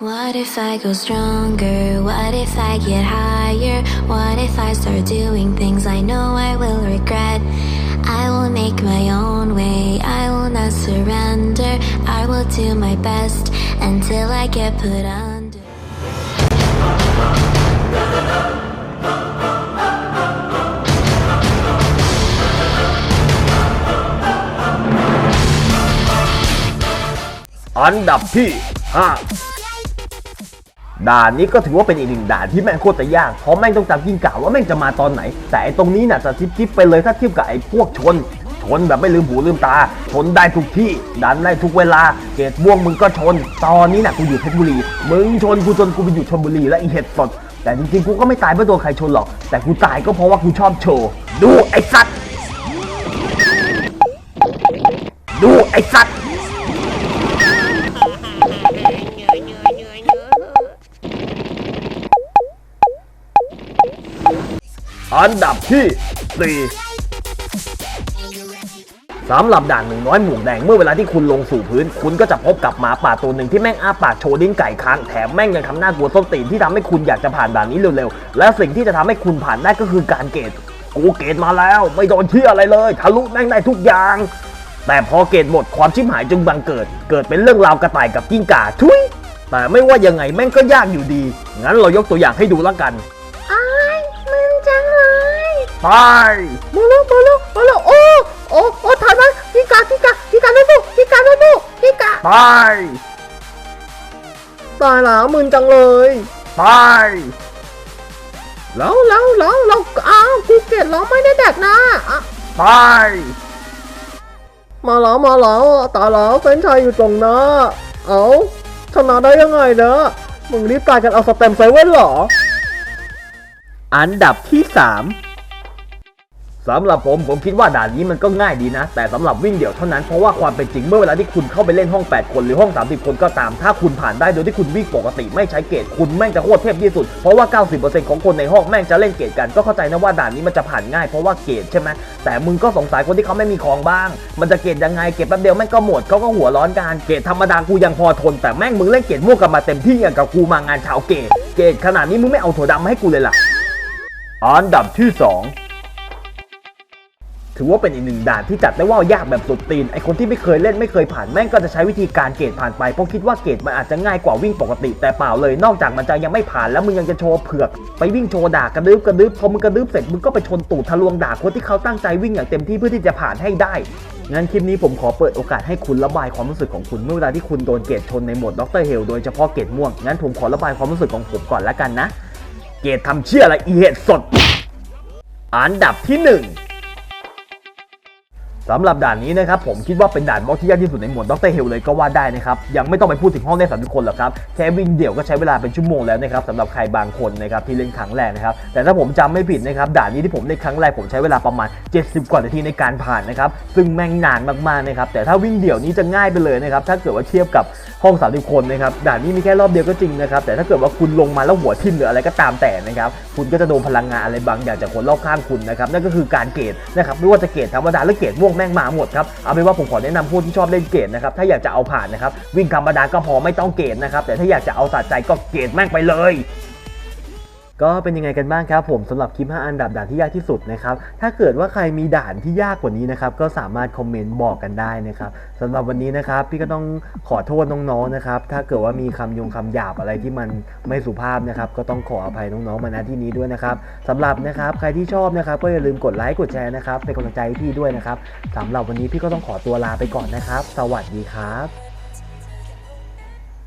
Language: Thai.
What if I go stronger? What if I get higher? What if I start doing things I know I will regret? I will make my own way, I will not surrender. I will do my best until I get put under. อันดับที่ 5 ด่านนี้ก็ถือว่าเป็นอีกหนึ่งด่านที่แม่งโคตรยากเพราะแม่งต้องจำกิ้งก่าว่าแม่งจะมาตอนไหน แต่ไอ้ตรงนี้น่ะจะทิปทิปไปเลยถ้าเทียบกับไอ้พวกชน ชนแบบไม่ลืมหูลืมตา ชนได้ทุกที่ดันได้ทุกเวลา เกตม่วงมึงก็ชน ตอนนี้น่ะกูอยู่เพชรบุรี มึงชนกูจนกูไปอยู่ชลบุรีและอีเห็ดสด แต่จริงๆกูก็ไม่ตายเพราะโดนใครชนหรอก แต่กูตายก็เพราะว่ากูชอบโชว์ ดูไอ้สัตว์ ดูไอ้สัตว์ อันดับที่ 4สำหรับด่านหนูน้อยหมวกแดงเมื่อเวลาที่คุณลงสู่พื้น คุณก็จะพบกับหมาป่าตัวหนึ่งที่แม่งอ้าปากโชว์ดิ้นไก่ค้างแถมแม่งยังทำหน้ากลัวส้นตีนที่ทำให้คุณอยากจะผ่านด่านนี้เร็วๆ และสิ่งที่จะทำให้คุณผ่านได้ก็คือการเกตกูเกตมาแล้ว ไม่โดนเที่ยอะไรเลยทะลุแม่งได้ทุกอย่าง แต่พอเกตหมดความชิบหายจึงบังเกิด เกิดเป็นเรื่องราวกระต่ายกับกิ้งก่าทุยแต่ไม่ว่ายังไงแม่งก็ยากอยู่ดี งั้นเรายกตัวอย่างให้ดูแล้วกัน ไปมาแล้วมาแล้วมาแล้วโอ้โอ้โอ้ถ่ายมาพี่กาพี่กาพี่กาโนบุพี่กาโนบุพี่กาไปตายแล้วมึนจังเลยไปแล้วแล้วแล้วเราอ้าวภูเก็ตเราไม่ได้แดกนะอะไปมาแล้วมาแล้วตายแล้วเฟรนช์ชายอยู่ตรงหน้าเอ้าชนะได้ยังไงเนอะมึงรีบตายกันเอาสเต็มเซเว่นเหรอ อันดับที่ 3 สำหรับผมผมคิดว่าด่านนี้มันก็ง่ายดีนะ แต่สำหรับวิ่งเดี่ยวเท่านั้นเพราะว่าความเป็นจริงเมื่อเวลาที่คุณเข้าไปเล่นห้อง 8 คนหรือห้อง 30 คนก็ตาม ถ้าคุณผ่านได้โดยที่คุณวิ่งปกติไม่ใช้เกรดคุณแม่งจะโคตรเทพที่สุด เพราะว่า 90%ของคนในห้องแม่งจะเล่นเกรดกันก็เข้าใจนะว่าด่านนี้มันจะผ่านง่ายเพราะว่าเกรดใช่ไหมแต่มึงก็สงสัยคนที่เขาไม่มีของบ้าง มันจะเกรดยังไงเกรดแป๊บเดียวแม่งก็หมดเขาก็หัวร้อนกันเกรดธรรมดากูยังพอทน แต่แม่งมึงเล่นเกรดมั่วกันมาเต็มที่อย่างกับกูมางานชาวเกรดเกรดขนาดนี้มึงไม่เอาถั่วดำให้กูเลยล่ะอันดับที่ 2 ถือว่าเป็นอีกหนึ่งด่านที่จัดได้ว่ายากแบบสุดตีนไอคนที่ไม่เคยเล่นไม่เคยผ่านแม่งก็จะใช้วิธีการเกรดผ่านไปเพราะคิดว่าเกรดมันอาจจะง่ายกว่าวิ่งปกติ แต่เปล่าเลยนอกจากมันจะยังไม่ผ่านแล้วมึงยังจะโชว์เผือก ไปวิ่งโชว์ด่ากระดึบกระดึบพอมึงกระดึบเสร็จมึงก็ไปชนตูดทะลวงด่าคนที่เขาตั้งใจวิ่งอย่างเต็มที่เพื่อที่จะผ่านให้ได้งั้นคลิปนี้ผมขอเปิดโอกาสให้คุณระบายความรู้สึกของคุณเมื่อเวลาที่คุณโดนเกรดชนในโหมดด็อกเตอร์เฮลโดยเฉพาะเกรดม่วงงั้นผมขอระบายความรู้สึกของผมก่อนละกันนะ เกรดทำเชี่ยอะไรอีเห็ดสดอันดับที่หนึ่ง สำหรับด่านนี้นะครับผมคิดว่าเป็นด่านบล็อกที่ยากที่สุดในหมวดด็อกเตอร์เฮลเลยก็ว่าได้นะครับยังไม่ต้องไปพูดถึงห้องเล่นสามสิบคนหรอกครับแค่วิ่งเดี่ยวก็ใช้เวลาเป็นชั่วโมงแล้วนะครับสำหรับใครบางคนนะครับที่เล่นครั้งแรกนะครับแต่ถ้าผมจำไม่ผิดนะครับด่านนี้ที่ผมเล่นครั้งแรกผมใช้เวลาประมาณ 70 กว่านาทีในการผ่านนะครับซึ่งแม่งนานมากๆนะครับแต่ถ้าวิ่งเดี่ยวนี้จะง่ายไปเลยนะครับถ้าเกิดว่าเทียบกับห้อง30คนนะครับด่านนี้มีแค่รอบเดียวก็จริงนะครับแต่ถ้าเกิดว่าคุณลงมาแล้วหัวทิ่มหรืออะไรก็ตามแต่นะครับคุณก็จะโดนพลังงานอะไรบางอย่างจากคนรอบข้างคุณนะครับนั่นก็คือการเกตนะครับไม่ว่าจะเกตธรรมดาหรือเกตม่วงแม่งมาหมดครับเอาเป็นว่าผมขอแนะนำผู้ที่ชอบเล่นเกตนะครับถ้าอยากจะเอาผ่านนะครับวิ่งธรรมดาก็พอไม่ต้องเกตนะครับแต่ถ้าอยากจะเอาสะใจก็เกตแม่งไปเลย ก็เป็นยังไงกันบ้างครับผมสำหรับคลิป 5 อันดับด่านที่ยากที่สุดนะครับ ถ้าเกิดว่าใครมีด่านที่ยากกว่านี้นะครับ ก็สามารถคอมเมนต์บอกกันได้นะครับสำหรับวันนี้นะครับ พี่ก็ต้องขอโทษน้องๆนะครับ ถ้าเกิดว่ามีคำยงคำหยาบอะไรที่มันไม่สุภาพนะครับ ก็ต้องขออภัยน้องๆมาณที่นี้ด้วยนะครับสำหรับนะครับใครที่ชอบนะครับ ก็อย่าลืมกดไลค์กดแชร์นะครับเป็นกำลังใจให้พี่ด้วยนะครับสำหรับวันนี้พี่ก็ต้องขอตัวลาไปก่อนนะครับ สวัสดีครับ